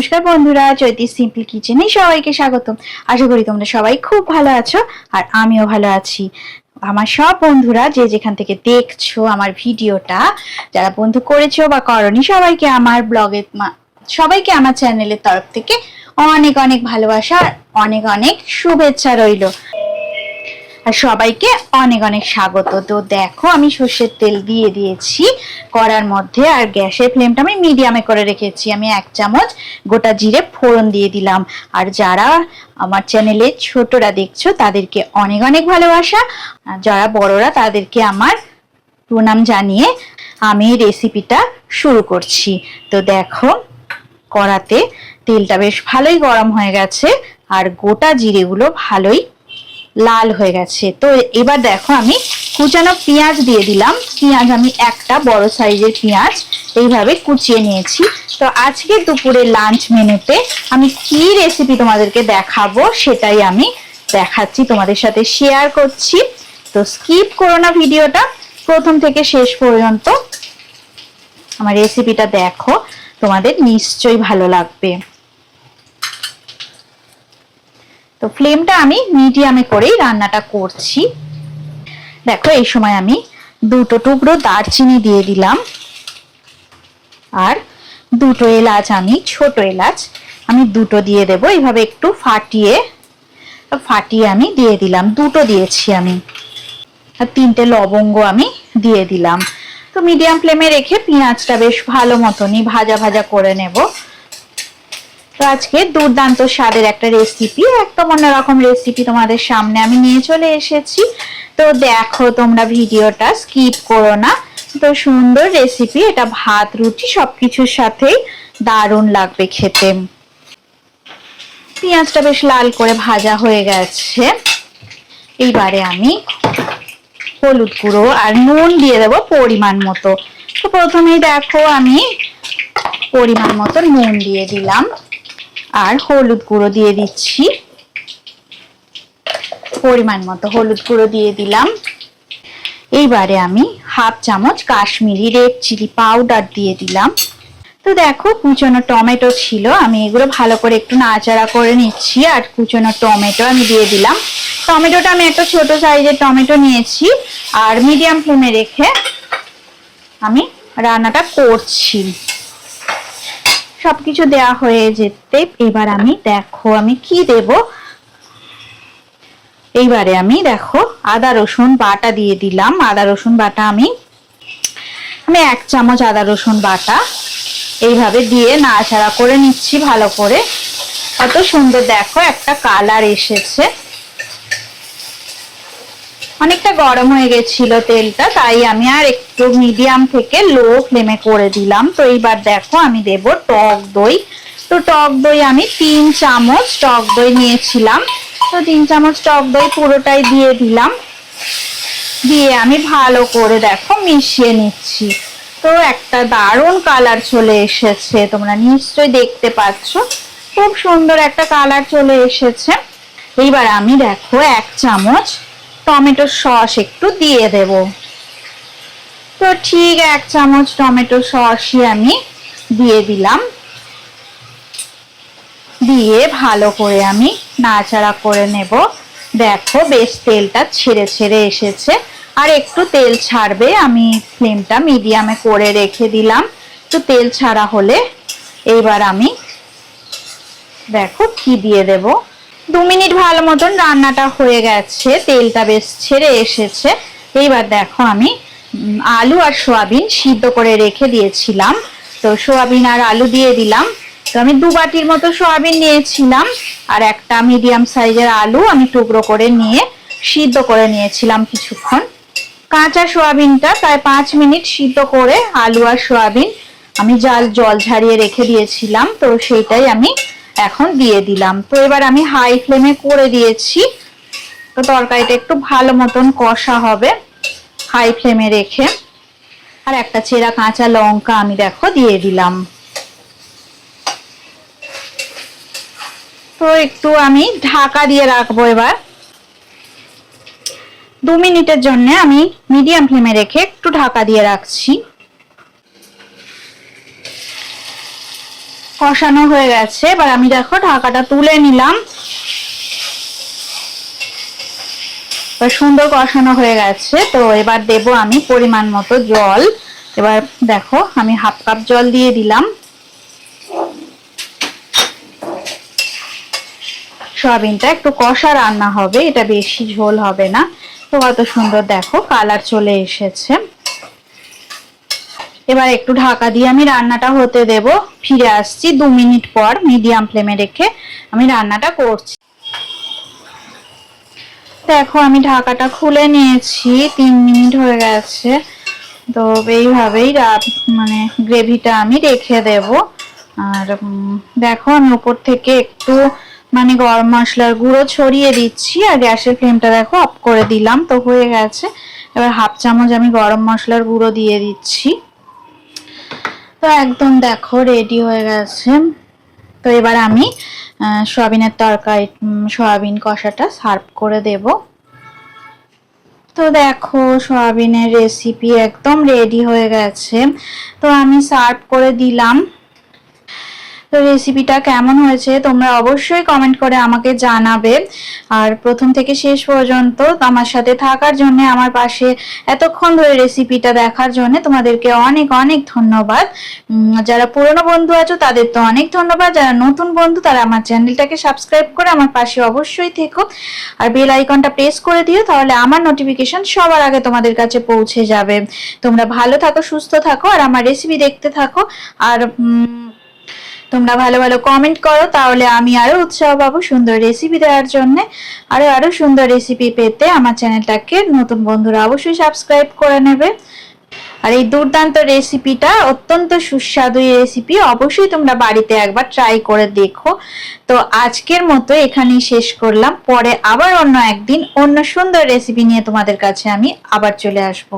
নমস্কার বন্ধুরা, চৈতি সিম্পল কিচেনে সবাইকে স্বাগতম। আশা করি তোমরা সবাই খুব ভালো আছো আর আমিও ভালো আছি। আমার সব বন্ধুরা যে যেখান থেকে দেখছ আমার ভিডিওটা, যারা বন্ধু করেছ বা করনি, সবাইকে আমার ব্লগে সবাইকে আমার চ্যানেলের তরফ থেকে অনেক অনেক ভালোবাসা আর অনেক অনেক শুভেচ্ছা রইল। আর সবাইকে অনেক অনেক স্বাগত। তো দেখো, আমি সর্ষের তেল দিয়ে দিয়েছি কড়ার মধ্যে, আর গ্যাসের ফ্লেমটা আমি মিডিয়ামে করে রেখেছি। আমি এক চামচ গোটা জিরে ফোড়ন দিয়ে দিলাম। আর যারা আমার চ্যানেলে ছোটরা দেখছ, তাদেরকে অনেক অনেক ভালোবাসা। আর যারা বড়রা, তাদেরকে আমার প্রণাম জানিয়ে আমি রেসিপিটা শুরু করছি। তো দেখো, কড়াতে তেলটা বেশ ভালোই গরম হয়ে গেছে, আর গোটা জিরেগুলো ভালোই লাল হয়ে গেছে। তো এবার দেখো আমি কুচানো পেঁয়াজ দিয়ে দিলাম। পেঁয়াজ আমি একটা, বড় সাইজের পেঁয়াজ এইভাবে কুচিয়ে নিয়েছি। তো আজকে দুপুরে লাঞ্চ মেনুতে আমি কি রেসিপি তোমাদেরকে দেখাবো সেটাই আমি দেখাচ্ছি, তোমাদের সাথে শেয়ার করছি। তো স্কিপ করো না ভিডিওটা, প্রথম থেকে শেষ পর্যন্ত আমার রেসিপিটা দেখো, তোমাদের নিশ্চয়ই ভালো লাগবে। তো ফ্লেমটা আমি মিডিয়ামে করেই রান্নাটা করছি। দেখো, এই সময় আমি দুটো টুকরো দারচিনি দিয়ে দিলাম। আর দুটো এলাচ, আমি ছোট এলাচ, আমি দুটো দিয়ে দেব। এইভাবে একটু ফাটিয়ে ফাটিয়ে আমি দিয়ে দিলাম। দুটো দিয়েছি আমি। আর তিনটে লবঙ্গ আমি দিয়ে দিলাম। তো মিডিয়াম ফ্লেমে রেখে পেঁয়াজটা বেশ ভালো মতনই ভাজা ভাজা করে নেব। তো আজকে দুর্দান্ত স্বাদের একটা রেসিপি একদম অন্যরকম রেসিপি তোমাদের সামনে আমি নিয়ে চলে এসেছি। তো দেখো তোমরা ভিডিওটা স্কিপ করো না। তো সুন্দর রেসিপি এটা ভাত, রুটি সবকিছুর সাথেই দারুণ লাগবে খেতে। পেঁয়াজটা বেশ লাল করে ভাজা হয়ে গেছে। এইবারে আমি হলুদ গুঁড়ো আর নুন দিয়ে দেবো পরিমাণ মতো। তো প্রথমেই দেখো আমি পরিমাণ মতো নুন দিয়ে দিলাম। আর হলুদ গুঁড়ো দিয়ে দিচ্ছি। পরিমাণ মতো হলুদ গুঁড়ো দিয়ে দিলাম। এইবারে আমি হাফ চামচ কাশ্মীরি রেড চিলি পাউডার দিয়ে দিলাম। তো দেখো, কুচনো টমেটো ছিল। আমি এগুলো ভালো করে একটু নাড়াচাড়া করে নিচ্ছি আর কুচনো টমেটো আমি দিয়ে দিলাম। টমেটোটা আমি একটা ছোট সাইজের টমেটো নিয়েছি আর মিডিয়াম ফ্লেমে রেখে আমি রান্নাটা করছি। সবকিছু দেয়া হয়ে যেতে, এবার আমি দেখো আমি কি দেব। এইবারে আমি দেখো আদা, রসুন বাটা দিয়ে দিলাম। আদা, রসুন বাটা আমি আমি এক চামচ আদা, রসুন বাটা এইভাবে দিয়ে নাড়াচাড়া করে নিচ্ছি ভালো করে। কত সুন্দর দেখো, একটা কালার এসেছে। অনেকটা গরম হয়ে গেছিল তেলটা, তাই আমি আর একটু মিডিয়াম থেকে লো ফ্লেমে করে দিলাম। তো এইবার দেখো আমি দেব টক দই। তো টক দই আমি তিন চামচ টক দই নিয়েছিলাম। তো তিন চামচ টক দই পুরোটাই দিয়ে দিলাম। দিয়ে আমি ভালো করে দেখো মিশিয়ে নিচ্ছি। তো একটা দারুণ কালার চলে এসেছে, তোমরা নিশ্চয়ই দেখতে পাচ্ছ। খুব সুন্দর একটা কালার চলে এসেছে। এইবার আমি দেখো এক চামচ টমেটো সস একটু দিয়ে দেব। তো ঠিক এক চামচ টমেটো সসই আমি দিয়ে দিলাম। দিয়ে ভালো করে আমি নাড়াচাড়া করে নেব। দেখো বেশ তেলটা ছেড়ে ছেড়ে এসেছে। আর একটু তেল ছাড়বে, আমি ফ্লেমটা মিডিয়ামে করে রেখে দিলাম। তো তেল ছাড়া হলে এইবার আমি দেখো কি দিয়ে দেবো। দু মিনিট ভালো মতন রান্নাটা হয়ে গেছে, তেলটা বেশ ছেড়ে এসেছে। এইবার দেখো আমি আলু আর সোয়াবিন সিদ্ধ করে রেখে দিয়েছিলাম। তো সোয়াবিন আর আলু দিয়ে দিলাম। তো আমি দু বাটির মতো সোয়াবিন নিয়েছিলাম, আর একটা মিডিয়াম সাইজের আলু আমি টুকরো করে নিয়ে সিদ্ধ করে নিয়েছিলাম কিছুক্ষণ। কাঁচা সোয়াবিনটা প্রায় পাঁচ মিনিট সিদ্ধ করে আলু আর সোয়াবিন আমি জাল, জল ঝারিয়ে রেখে দিয়েছিলাম। তো সেইটাই আমি এখন দিয়ে দিলাম। তো এবার আমি হাই ফ্লেমে করে দিয়েছি। তো তরকারিটা একটু ভালো মতন কষা হবে হাই ফ্লেমে রেখে। আর একটা চেরা কাঁচা লঙ্কা আমি দেখো দিয়ে দিলাম। তো একটু আমি ঢাকা দিয়ে রাখব এবার। দু মিনিটের জন্য আমি মিডিয়াম ফ্লেমে রেখে একটু ঢাকা দিয়ে রাখছি। কষানো হয়ে গেছে। এবার আমি দেখো ঢাকাটা তুলে নিলাম। সুন্দর কষানো হয়ে গেছে। তো এবার দেব আমি পরিমাণ মতো জল। এবার দেখো আমি হাফ কাপ জল দিয়ে দিলাম। সয়াবিনটা একটু কষা রান্না হবে, এটা বেশি ঝোল হবে না। তো কত সুন্দর দেখো, কালার চলে এসেছে। এবার একটু ঢাকা দিয়ে আমি রান্নাটা হতে দেব। ফিরে আসছি দু মিনিট পর মিডিয়াম ফ্লেমে রেখে আমি রান্নাটা করছি। দেখো, আমি ঢাকাটা খুলে নিয়েছি, তিন মিনিট হয়ে গেছে। তো এইভাবেই মানে গ্রেভিটা আমি রেখে দেব। আর দেখো, আমি উপর থেকে একটু মানে গরম মশলার গুঁড়ো ছড়িয়ে দিচ্ছি, আর গ্যাসের ফ্লেমটা দেখো অফ করে দিলাম। তো হয়ে গেছে। এবার হাফ চামচ আমি গরম মশলার গুঁড়ো দিয়ে দিচ্ছি। তো একদম দেখো রেডি হয়ে গেছে। তো এবার আমি সোয়াবিনের তরকারি সয়াবিন কষাটা সার্ভ করে দেব। তো দেখো, সয়াবিনের রেসিপি একদম রেডি হয়ে গেছে। তো আমি সার্ভ করে দিলাম। তো রেসিপিটা কেমন হয়েছে তোমরা অবশ্যই কমেন্ট করে আমাকে জানাবে। আর প্রথম থেকে শেষ পর্যন্ত আমার সাথে থাকার জন্য, আমার পাশে এতক্ষণ ধরে রেসিপিটা দেখার জন্য তোমাদেরকে অনেক অনেক ধন্যবাদ। যারা পুরনো বন্ধু আছো, তাদের তো অনেক ধন্যবাদ। যারা নতুন বন্ধু, তারা আমার চ্যানেলটাকে সাবস্ক্রাইব করে আমার পাশে অবশ্যই থেকো। আর বেল আইকনটা প্রেস করে দিও, তাহলে আমার নোটিফিকেশন সবার আগে তোমাদের কাছে পৌঁছে যাবে। তোমরা ভালো থাকো, সুস্থ থাকো, আর আমার রেসিপি দেখতে থাকো। আর তোমরা ভালো ভালো কমেন্ট করো, তাহলে আমি আরও উৎসাহ পাবো সুন্দর রেসিপি দেওয়ার জন্য। আরও আরও সুন্দর রেসিপি পেতে আমার চ্যানেলটাকে নতুন বন্ধুরা অবশ্যই সাবস্ক্রাইব করে নেবে। আর এই দুর্দান্ত রেসিপিটা অত্যন্ত সুস্বাদু রেসিপি অবশ্যই তোমরা বাড়িতে একবার ট্রাই করে দেখো। তো আজকের মতো এখানেই শেষ করলাম। পরে আবার অন্য একদিন অন্য সুন্দর রেসিপি নিয়ে তোমাদের কাছে আমি আবার চলে আসব।